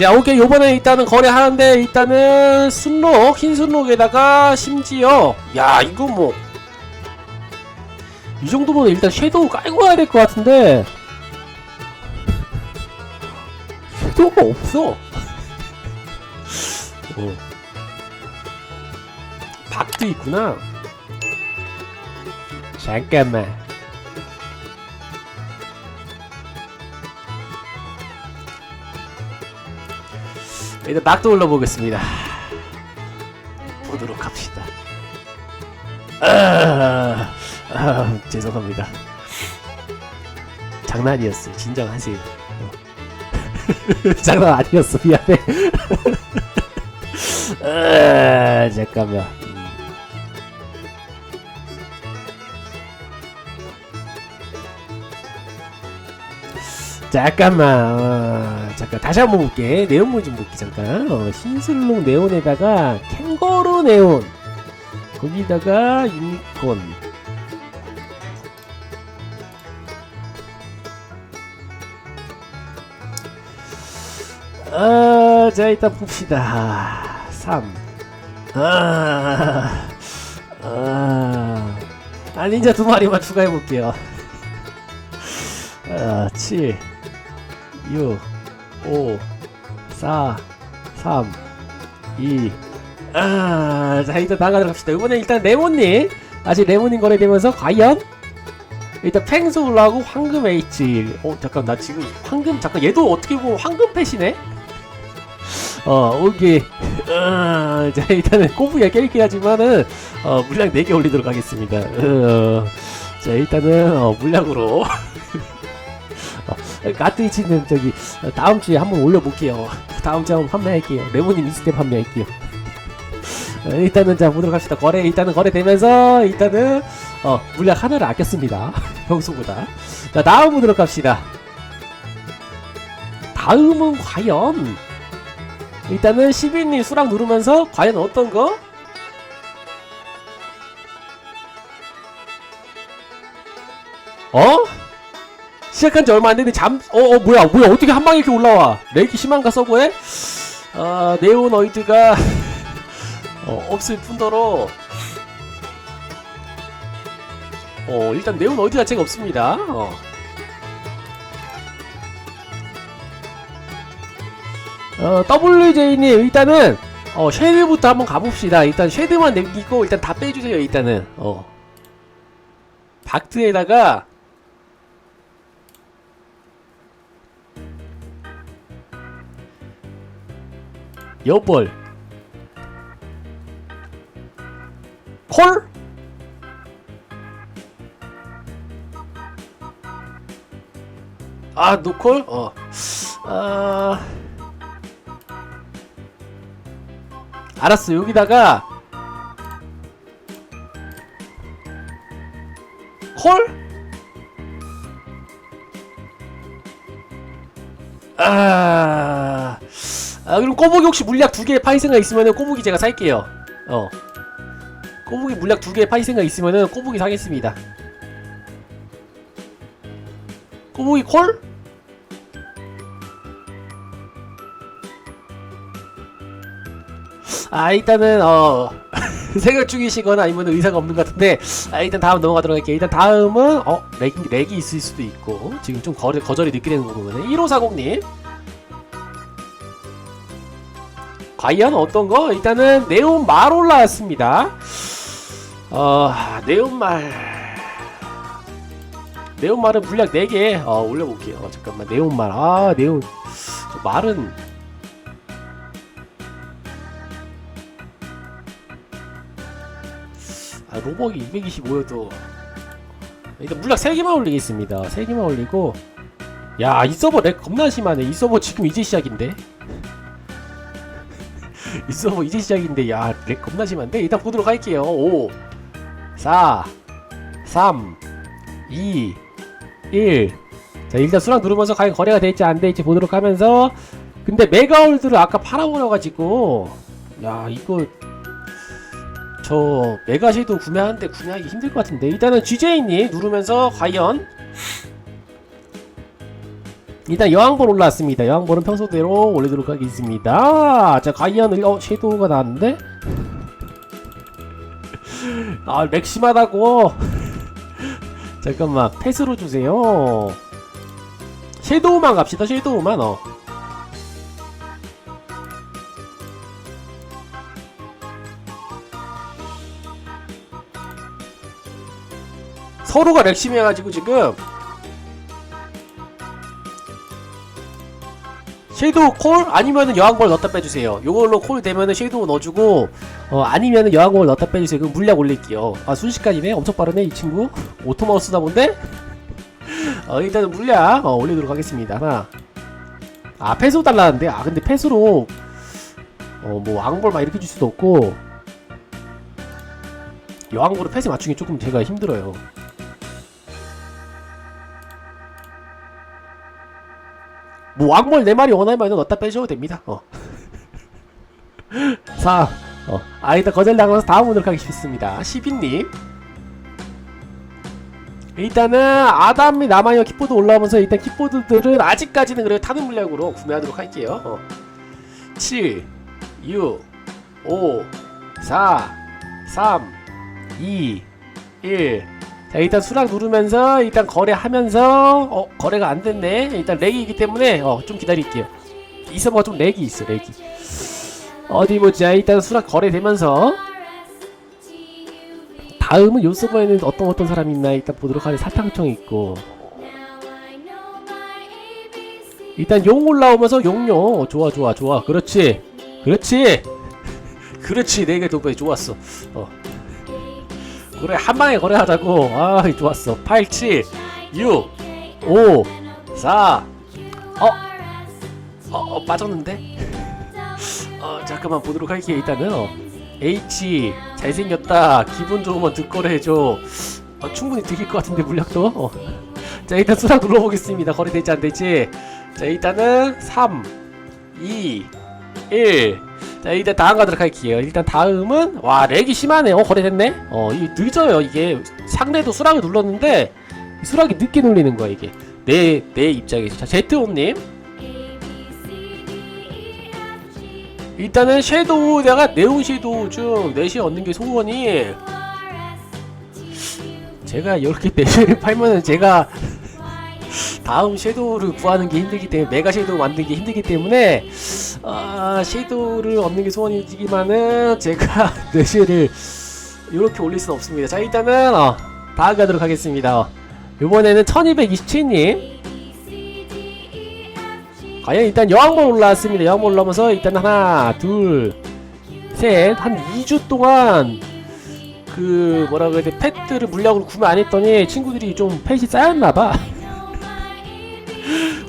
자 오케이. 요번에 일단은 거래하는데 일단은 순록 흰 순록에다가 심지어 야 이거 뭐. 이 정도면 일단 섀도우 깔고 가야 될 것 같은데. 섀도우가 없어. 어. 박도 있구나. 잠깐만 일단 낙도 올려보겠습니다. 보도록 합시다. 아, 아, 죄송합니다. 장난이었어요. 진정하세요. 어. 장난 아니었어. 미안해. 아, 잠깐만. 잠깐만. 어, 잠깐. 다시 한번 볼게. 네온물 좀 볼게 잠깐. 어, 흰슬록 네온에다가 캥거루 네온. 거기다가 유니콘. 아, 자 일단 봅시다. 3 아, 아, 아 닌자 두 마리만 추가해 볼게요. 아, 7 6 5 4 3 2 아, 자 일단 나가도록 합시다. 이번에 일단 레몬님. 아직 레몬님 거래되면서 과연 일단 팽소울하고 황금 H. 어 잠깐 나 지금 황금 잠깐 얘도 어떻게 보면 황금 펫이네? 어 오케이. 아, 자 일단은 꼬부기가 깰긴 하지만은 어 물량 4개 올리도록 하겠습니다. 어, 자 일단은 어, 물량으로 가트이치는 저기 어, 다음 주에 한번 올려볼게요. 다음 주에 한번 판매할게요. 레몬님 있을 때 판매할게요. 어, 일단은 자 보도록 합시다. 거래 일단은 거래되면서 일단은 어 물량 하나를 아꼈습니다. 평소보다. 자 다음 보도록 합시다. 다음은 과연 일단은 12님 수락 누르면서 과연 어떤 거? 어? 시작한 지 얼마 안 됐는데 잠, 어, 어, 뭐야, 뭐야, 어떻게 한 방에 이렇게 올라와? 렉이 심한가, 서버에? 어, 네오노이드가, 어, 없을 뿐더러, 어, 일단 네오노이드 자체가 없습니다. 어. 어, WJ님, 일단은, 어, 쉐드부터 한번 가봅시다. 일단 쉐드만 남기고, 일단 다 빼주세요, 일단은. 어. 박트에다가, 여벌 콜? 아 노콜? 어. 아 알았어 여기다가 콜? 아, 아 그럼 꼬부기 혹시 물약 두개 파이 생각 있으면은 꼬부기 제가 살게요. 어. 꼬부기 물약 두개 파이 생각 있으면은 꼬부기 사겠습니다. 꼬부기 콜? 아 일단은 어 생각 중이시거나 아니면 의사가 없는 것 같은데 아, 일단 다음 넘어가도록 할게요. 일단 다음은 어 렉이, 렉이 있을 수도 있고 지금 좀 거절, 거절이 늦게 되는 거 보면은 1540님 과연 어떤 거? 일단은 네온말 올라왔습니다. 어, 네온말. 네온말은 물약 4개 어, 올려볼게요. 어, 잠깐만, 네온말. 아, 네온. 저 말은. 아, 로벅이 225여도. 일단 물약 3개만 올리겠습니다. 3개만 올리고. 야, 이 서버 렉 겁나 심하네. 이 서버 지금 이제 시작인데. 이 서버 이제 시작인데. 야 렉 겁나 심한데? 일단 보도록 할게요. 5 4 3 2 1 자 일단 수락 누르면서 과연 거래가 될지 안 될지 보도록 하면서. 근데 메가월드를 아까 팔아버려가지고. 야 이거 저 메가시도 구매하는데 구매하기 힘들 것 같은데. 일단은 GJ님 누르면서 과연 일단 여왕볼 올라왔습니다. 여왕볼은 평소대로 올리도록 하겠습니다. 자, 과연, 어, 섀도우가 나왔는데? 아, 맥심하다고. 잠깐만, 패스로 주세요. 섀도우만 갑시다, 섀도우만, 어. 서로가 맥심해가지고 지금 섀도우 콜 아니면은 여왕볼 넣었다 빼주세요. 요걸로 콜 되면은 섀도우 넣어주고 어 아니면은 여왕볼 넣었다 빼주세요. 그럼 물약 올릴게요. 아 순식간이네. 엄청 빠르네 이 친구. 오토마우스 쓰나 본데? 어 일단은 물약 어, 올리도록 하겠습니다. 하나. 아 패스 달라는데 아 근데 패스로 어 뭐 왕볼 막 이렇게 줄 수도 없고 여왕볼로 패스 맞추기 조금 제가 힘들어요. 뭐 왕몰 네 마리 원하면 넣었다 빼셔도 됩니다. 어. 4. 어. 아 일단 거절당해서 다음 분으로 가겠습니다. 12님. 일단은 아담이 남아요 키보드 올라오면서 일단 키보드들은 아직까지는 그래도 타는 물량으로 구매하도록 할게요. 어. 7, 6, 5, 4, 3, 2, 1. 자 일단 수락 누르면서 일단 거래하면서 어 거래가 안 됐네. 일단 렉이기 때문에 어 좀 기다릴게요. 이 서버가 좀 렉이 있어 렉이. 어디 보자. 일단 수락 거래되면서. 다음은 요 서버에는 어떤 어떤 사람이 있나 일단 보도록 하겠 사탕청 있고. 일단 용 올라오면서 용용 좋아 좋아 좋아. 그렇지. 그렇지. 그렇지. 내게 도배 좋았어. 어 그래 한 방에 거래하자고. 아 좋았어. 8 7 6 5 4 어? 어, 어 빠졌는데? 어 잠깐만 보도록 할게요 일단은. 어. H 잘생겼다. 기분 좋으면 득거래 해줘. 어, 충분히 득일 것 같은데 물약도? 어. 자 일단 수락 눌러보겠습니다. 거래되지 안되지. 자 일단은 3 2 1 자 일단 다음 가도록 할게요. 일단 다음은 와 렉이 심하네. 어 거래됐네? 어 이게 늦어요. 이게 상대도 수락을 눌렀는데 수락이 늦게 눌리는 거야 이게. 내 내 입장에서. 자 제트홈님. 일단은 섀도우 내가 네온 섀도우 중 넷이 얻는 게 소원이. 제가 이렇게 넷을 팔면은 제가 다음 섀도우를 구하는 게 힘들기 때문에 메가 섀도우 만들기 힘들기 때문에 아 섀도우를 얻는 게 소원이지만은 제가 넷을 이렇게 올릴 수는 없습니다. 자 일단은 어, 다음 가도록 하겠습니다. 어, 이번에는 1227님. 과연 일단 여왕몰 올라왔습니다. 여왕몰 올라오면서 일단 하나 둘셋한 2주 동안 그 뭐라 그래야 돼? 펫들을 물약으로 구매 안 했더니 친구들이 좀 펫이 쌓였나봐.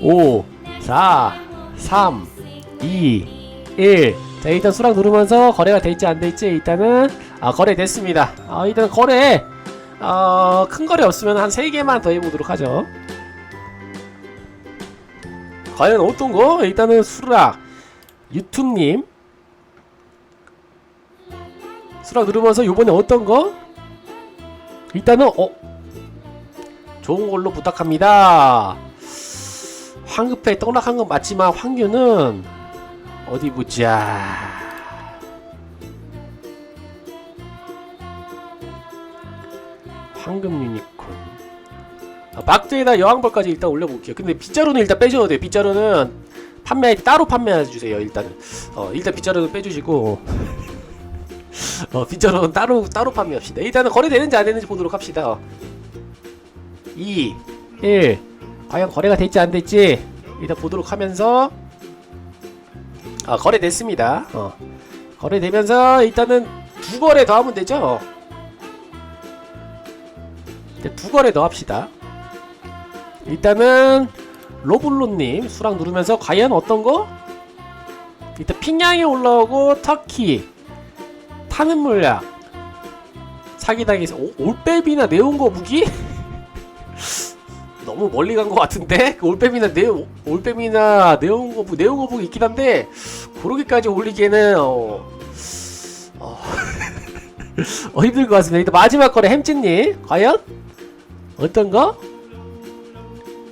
5 4 3 2 1 자, 일단 수락 누르면서 거래가 될지 안 될지 일단은 아, 거래됐습니다. 아, 일단 거래 어, 큰 거래 없으면 한 3개만 더 해보도록 하죠. 과연 어떤 거? 일단은 수락 유튜브님 수락 누르면서 요번에 어떤 거? 일단은 어 좋은 걸로 부탁합니다. 황급해 떡락한 건 맞지만 황규는 어디 보자. 황금 유니콘. 아, 막대에다 여왕벌까지 일단 올려볼게요. 근데 빗자루는 일단 빼셔도 돼요. 빗자루는 판매 따로 판매해 주세요. 일단은 어 일단 빗자루는 빼주시고 어 빗자루는 따로 따로 판매합시다. 일단은 거래되는지 안 되는지 보도록 합시다. 2 1 과연 거래가 될지 안 될지 일단 보도록 하면서 아 거래됐습니다. 어 거래되면서 일단은 두 거래 더 하면 되죠. 두 거래 더 합시다. 일단은 로블로님 수락 누르면서 과연 어떤 거? 일단 핑양이 올라오고 터키 타는 물약 사기당해서 오- 올빼비나 네온거 무기? 너무 멀리 간 것 같은데 그 올빼미나 네온 올빼미나 네온거 무기 있긴 한데 그러기까지 올리기에는 어, 어, 어 힘들 것 같습니다. 일단 마지막 거래 햄찌님 과연 어떤 거?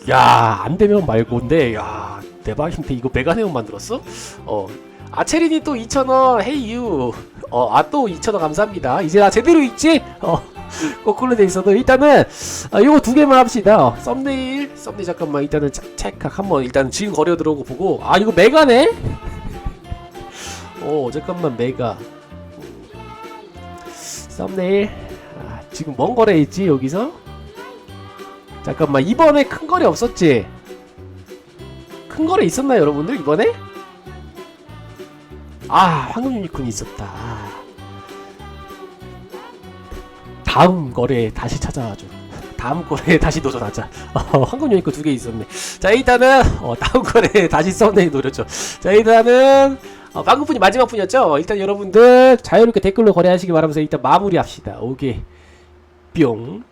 야, 안 되면 말고인데, 야, 대박인데 이거 메가네온 만들었어? 어, 아체린이 또 2,000원, 헤이유. 어, 아, 또 2,000원 감사합니다. 이제 나 제대로 있지? 어, 거꾸로 돼 있어도 일단은, 아, 요거 두 개만 합시다. 어, 썸네일, 썸네일 잠깐만, 일단은 차- 찰칵 한번, 일단 지금 거래 들어오고 보고, 아, 이거 메가네? 오, 잠깐만, 메가. 썸네일. 아, 지금 뭔 거래 있지, 여기서? 잠깐만 이번에 큰 거래 없었지? 큰 거래 있었나요 여러분들 이번에? 아 황금 유니콘 있었다 아. 다음 거래 다시 찾아와줘. 다음 거래에 다시 도전하자. 어, 황금 유니콘 두개 있었네. 자 일단은 어, 다음 거래에 다시 썸네일 노렸죠. 자 일단은 어, 방금 분이 마지막 분이었죠? 일단 여러분들 자유롭게 댓글로 거래하시기 바라면서 일단 마무리합시다. 오케이. 뿅